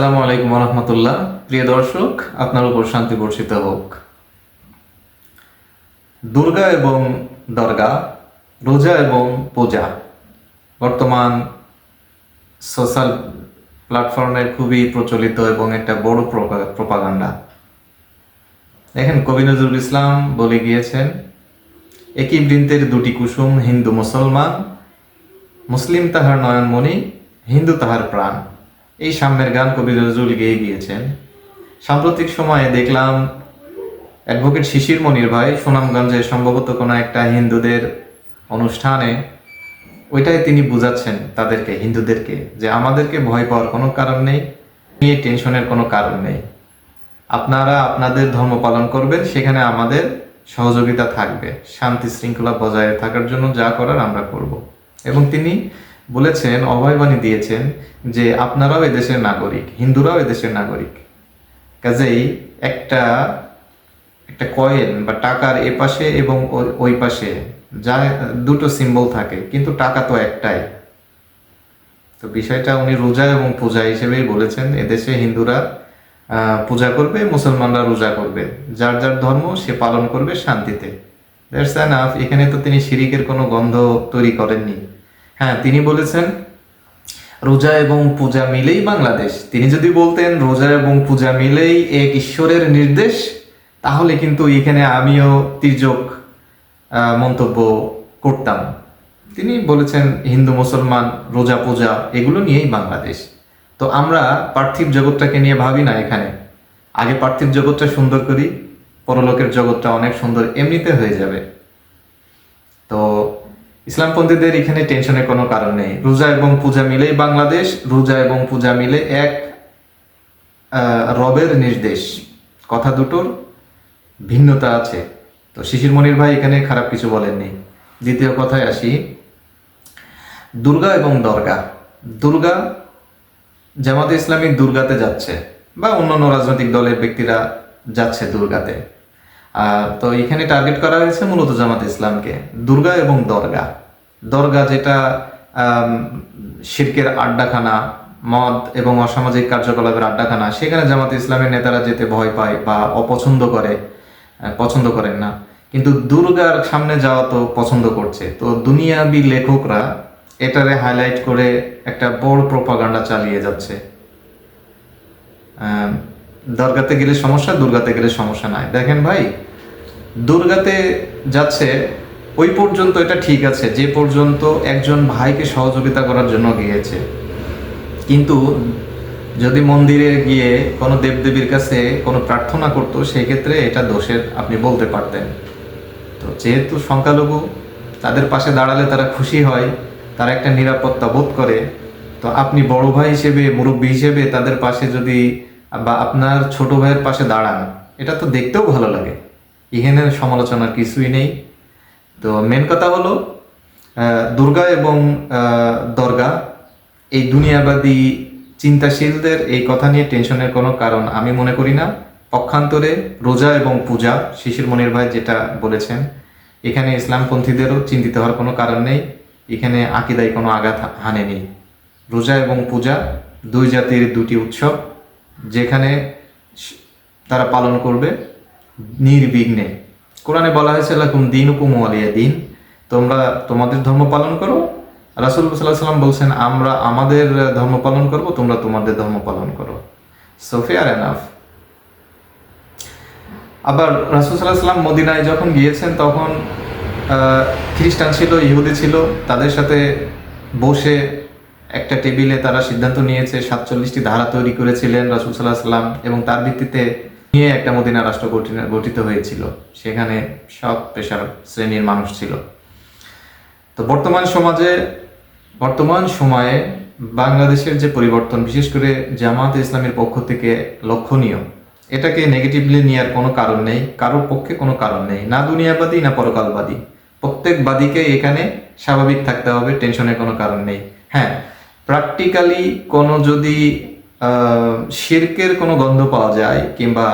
আসসালামু আলাইকুম রহমতুল্লাহ প্রিয় দর্শক, আপনার উপর শান্তি বর্ষিত হোক। দুর্গা এবং দরগা, রোজা এবং পূজা বর্তমান সোশ্যাল প্ল্যাটফর্মের খুবই প্রচলিত এবং একটা বড় প্রপাগান্ডা। দেখেন, কবি নজরুল ইসলাম বলে গিয়েছেন, একই বৃন্তের দুটি কুসুম হিন্দু মুসলমান, মুসলিম তাহার নয়নমণি, হিন্দু তাহার প্রাণ। এই সাম্যের গান কবি নজরুল গেয়ে গিয়েছেন সাম্প্রতিক সময়ে দেখলাম অ্যাডভোকেট শিশির মনির ভাই সুনামগঞ্জে সম্ভবত কোনো একটা হিন্দুদের অনুষ্ঠানে ওইটাই তিনি বুঝাচ্ছেন তাদেরকে, হিন্দুদেরকে, যে আমাদেরকে ভয় পাওয়ার কোনো কারণ নেই, নিয়ে টেনশনের কোনো কারণ নেই। আপনারা আপনাদের ধর্ম পালন করবেন, সেখানে আমাদের সহযোগিতা থাকবে। শান্তি শৃঙ্খলা বজায় থাকার জন্য যা করার আমরা করব। এবং তিনি বলেছেন, অভয়বাণী দিয়েছেন যে আপনারাও এদেশের নাগরিক, হিন্দুরাও এদেশের নাগরিক। কাজেই একটা একটা কয়েন বা টাকার এ পাশে এবং ওই পাশে যা দুটো সিম্বল থাকে, কিন্তু টাকা তো একটাই। তো বিষয়টা উনি রোজা এবং পূজা হিসেবেই বলেছেন, এদেশে হিন্দুরা পূজা করবে, মুসলমানরা রোজা করবে। যার যার ধর্ম, সে পালন করবে শান্তিতে। দ্যাটস এনাফ এখানে তো তিনি শিরিকের কোনো গন্ধ তৈরি করেননি। হ্যাঁ তিনি বলেছেন, রোজা এবং পূজা মিলেই বাংলাদেশ। তিনি যদি বলতেন, রোজা এবং পূজা মিলেই এক ঈশ্বরের নির্দেশ, তাহলে কিন্তু এখানে আমিও তির্যক মন্তব্য করতাম। তিনি বলেছেন, হিন্দু, মুসলমান, রোজা, পূজা, এগুলো নিয়েই বাংলাদেশ। তো আমরা পার্থিব জগৎটাকে নিয়ে ভাবি না এখানে। আগে পার্থিব জগৎটা সুন্দর করি, পরলোকের জগৎটা অনেক সুন্দর, এমনিতে হয়ে যাবে। তো ইসলামপন্থীদের এখানে টেনশনের কোনো কারণ নেই। রোজা এবং পূজা মিলেই বাংলাদেশ, রোজা এবং পূজা মিলে এক রবের নির্দেশ। কথা দুটোর ভিন্নতা আছে। তো শিশির মনির ভাই এখানে খারাপ কিছু বলেননি। দ্বিতীয় কথায় আসি। দুর্গা এবং দরগা। দুর্গা জামাতে ইসলামিক দুর্গাতে যাচ্ছে বা অন্যান্য রাজনৈতিক দলের ব্যক্তিরা যাচ্ছে দুর্গাতে। তো এখানে টার্গেট করা হয়েছে মূলত জামাত ইসলামকে, দুর্গা এবং দরগা। দরগা যেটা শিরকের আড্ডাখানা, মদ এবং অসামাজিক কার্যকলাপের আড্ডাখানা, সেখানে জামাত ইসলামের নেতারা যেতে ভয় পায় বা অপছন্দ করে পছন্দ করেন না। কিন্তু দুর্গার সামনে যাওয়া তো পছন্দ করছে। তো দুনিয়াবি লেখকরা এটারে হাইলাইট করে একটা বড় প্রপাগান্ডা চালিয়ে যাচ্ছে। দরগাতে গেলে সমস্যা, দুর্গাতে গেলে সমস্যা নাই। দেখেন ভাই, দুর্গাতে যাচ্ছে, ওই পর্যন্ত এটা ঠিক আছে, যে পর্যন্ত একজন ভাইকে সহযোগিতা করার জন্য গিয়েছে। কিন্তু যদি মন্দিরে গিয়ে কোনো দেবদেবীর কাছে কোনো প্রার্থনা করতো সেই ক্ষেত্রে এটা দোষের, আপনি বলতে পারতেন। তো যেহেতু সংখ্যালঘু, তাদের পাশে দাঁড়ালে তারা খুশি হয়, তারা একটা নিরাপত্তা বোধ করে। তো আপনি বড় ভাই হিসেবে, মুরব্বী হিসেবে তাদের পাশে যদি বা আপনার ছোট ভাইয়ের পাশে দাঁড়ান, এটা তো দেখতেও ভালো লাগে। ইহেনের সমালোচনার কিছুই নেই। তো মেন কথা হলো দুর্গা এবং দরগা, এই দুনিয়াবাদী চিন্তাশীলদের এই কথা নিয়ে টেনশনের কোনো কারণ আমি মনে করি না। পক্ষান্তরে রোজা এবং পূজা, শিশির মনির ভাই যেটা বলেছেন, এখানে ইসলামপন্থীদেরও চিন্তিত হওয়ার কোনো কারণ নেই। এখানে আকিদায় কোনো আঘাত হা- হানেনি। রোজা এবং পূজা দুই জাতির দুটি উৎসব। যেখানে তারা পালন করবে নির্বিঘ্নে। কোরআনে বলা হয়েছে, লাকুম দিন হুকুম আলিয়া দিন। তোমরা তোমাদের ধর্ম পালন করো। রাসুল সাল্লাহ সাল্লাম বলছেন, আমরা আমাদের ধর্ম পালন করব, তোমরা তোমাদের ধর্ম পালন করো। সো ফেয়ার এনাফ আবার রাসুল সাল্লাহ সাল্লাম মদিনায় যখন গিয়েছেন, তখন খ্রিস্টান ছিল, ইহুদি ছিল, তাদের সাথে বসে একটা টেবিলে তারা সিদ্ধান্ত নিয়েছে, সাতচল্লিশটি ধারা তৈরি করেছিলেন রাসুল সাল্লাহ সাল্লাম এবং তার ভিত্তিতে নিয়ে একটা মদিনা রাষ্ট্র গঠিত- হয়েছিল। সেখানে সব পেশার শ্রেণির মানুষ ছিল। তো বর্তমান সমাজে, বর্তমান সময়ে বাংলাদেশের যে পরিবর্তন, বিশেষ করে জামাত ইসলামের পক্ষ থেকে লক্ষণীয়, এটাকে নেগেটিভলি নেওয়ার কোনো কারণ নেই, কারোর পক্ষে কোনো কারণ নেই, না দুনিয়াবাদী, না পরকালবাদী। প্রত্যেক বাদীকে এখানে স্বাভাবিক থাকতে হবে, টেনশনের কোনো কারণ নেই। হ্যাঁ প্র্যাকটিক্যালি কোনো যদি শিরকের কোনো গন্ধ পাওয়া যায় কিংবা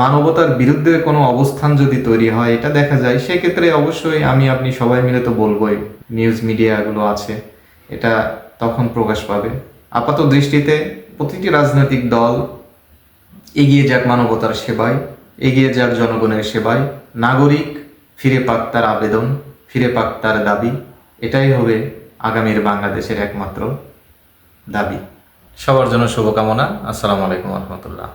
মানবতার বিরুদ্ধে কোনো অবস্থান যদি তৈরি হয়, এটা দেখা যায়, সেক্ষেত্রে অবশ্যই আমি, আপনি সবাই মিলে তো বলবোই নিউজ মিডিয়াগুলো আছে, এটা তখন প্রকাশ পাবে। আপাত দৃষ্টিতে প্রতিটি রাজনৈতিক দল এগিয়ে যাক মানবতার সেবায়, এগিয়ে যাক জনগণের সেবায়, নাগরিক ফিরে পাক তার আবেদন, ফিরে পাক তার দাবি, এটাই হবে আগামীর বাংলাদেশের একমাত্র দাবি। সবার জন্য শুভকামনা। আসসালামু আলাইকুম রহমতুল্লাহ।